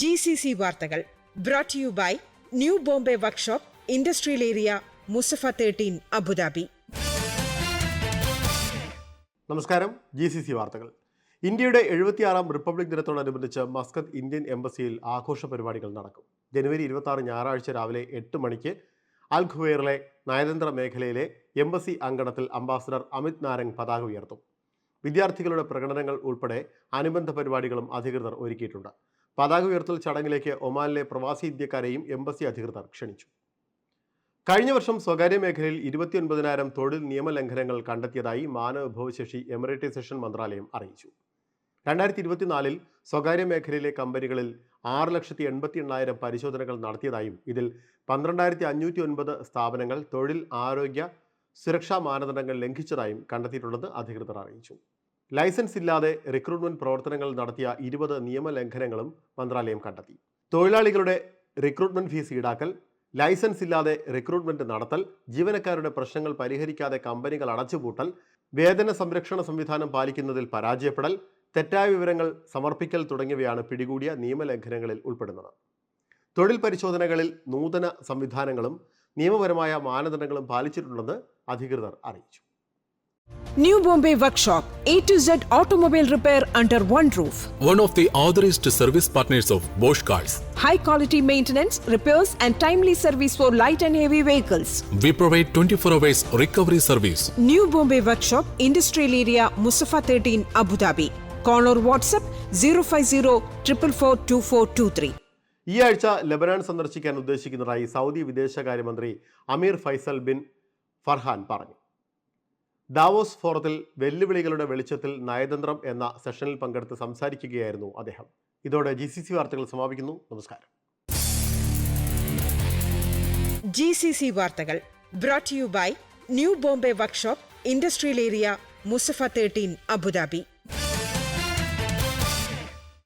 G C C വാർത്തകൾ brought you by new Bombay workshop industrial area Musaffah thirteen Abu Dhabi നമസ്കാരം. G C C വാർത്തകൾ. ഇന്ത്യയുടെ എഴുപത്തിയാറാം republic ദിനത്തോടനുബന്ധിച്ച് Muscat Indian എംബസിയിൽ ആഘോഷ പരിപാടികൾ നടക്കും. ജനുവരി ഇരുപത്തി ആറ് ഞായറാഴ്ച രാവിലെ എട്ട് മണിക്ക് അൽഖുവേറിലെ നയതന്ത്ര മേഖലയിലെ എംബസി അങ്കണത്തിൽ അംബാസഡർ അമിത് നാരംഗ് പതാക ഉയർത്തും. വിദ്യാർത്ഥികളുടെ പ്രകടനങ്ങൾ ഉൾപ്പെടെ അനുബന്ധ പരിപാടികളും അധികൃതർ ഒരുക്കിയിട്ടുണ്ട്. പതാക ഉയർത്തൽ ചടങ്ങിലേക്ക് ഒമാനിലെ പ്രവാസി ഇന്ത്യക്കാരെയും എംബസി അധികൃതർ ക്ഷണിച്ചു. കഴിഞ്ഞ വർഷം സ്വകാര്യ മേഖലയിൽ ഇരുപത്തിയൊൻപതിനായിരം തൊഴിൽ നിയമലംഘനങ്ങൾ കണ്ടെത്തിയതായി മാനവവിഭവശേഷി വിഭവശേഷി എമിറേറ്റൈസേഷൻ മന്ത്രാലയം അറിയിച്ചു. രണ്ടായിരത്തി ഇരുപത്തിനാലിൽ സ്വകാര്യ മേഖലയിലെ കമ്പനികളിൽ ആറ് ലക്ഷത്തി എൺപത്തി എണ്ണായിരം പരിശോധനകൾ നടത്തിയതായും ഇതിൽ പന്ത്രണ്ടായിരത്തി അഞ്ഞൂറ്റി ഒൻപത് സ്ഥാപനങ്ങൾ തൊഴിൽ ആരോഗ്യ സുരക്ഷാ മാനദണ്ഡങ്ങൾ ലംഘിച്ചതായും കണ്ടെത്തിയിട്ടുള്ളത് അധികൃതർ അറിയിച്ചു. ലൈസൻസ് ഇല്ലാതെ റിക്രൂട്ട്മെന്റ് പ്രവർത്തനങ്ങൾ നടത്തിയ ഇരുപത് നിയമലംഘനങ്ങളും മന്ത്രാലയം കണ്ടെത്തി. തൊഴിലാളികളുടെ റിക്രൂട്ട്മെന്റ് ഫീസ് ഈടാക്കൽ ലൈസൻസ് ഇല്ലാതെ റിക്രൂട്ട്മെന്റ് നടത്തൽ ജീവനക്കാരുടെ പ്രശ്നങ്ങൾ പരിഹരിക്കാതെ കമ്പനികൾ അടച്ചുപൂട്ടൽ വേതന സംരക്ഷണ സംവിധാനം പാലിക്കുന്നതിൽ പരാജയപ്പെടൽ തെറ്റായ വിവരങ്ങൾ സമർപ്പിക്കൽ തുടങ്ങിയവയാണ് പിടികൂടിയ നിയമലംഘനങ്ങളിൽ ഉൾപ്പെടുന്നത്. തൊഴിൽ പരിശോധനകളിൽ നൂതന സംവിധാനങ്ങളും നിയമപരമായ മാനദണ്ഡങ്ങളും പാലിച്ചിട്ടുണ്ടെന്ന് അധികൃതർ അറിയിച്ചു. New Bombay workshop A to Z automobile repair under one roof one of the authorized service partners of Bosch Cars. High quality maintenance, repairs and timely service for light and heavy vehicles We provide 24 hours recovery service. New Bombay workshop industrial area Musaffah thirteen Abu Dhabi call or WhatsApp zero five zero triple four two four two three ഈ ആഴ്ച ലബനാൻ സന്ദർശിക്കാൻ ഉദ്ദേശിക്കുന്നതായി Saudi വിദേശകാര്യമന്ത്രി അമീർ Faisal bin Farhan പറഞ്ഞു. Davos ഫോറത്തിൽ വെല്ലുവിളികളുടെ വെളിച്ചത്തിൽ നയതന്ത്രം എന്ന സെഷനിൽ പങ്കെടുത്ത് സംസാരിക്കുകയായിരുന്നു അദ്ദേഹം. ഇതോടെ ജി സി സി വാർത്തകൾ സമാപിക്കുന്നു. നമസ്കാരം. ജി സി സി വാർത്തകൾ brought you by new Bombay workshop industrial area Musaffah thirteen Abu Dhabi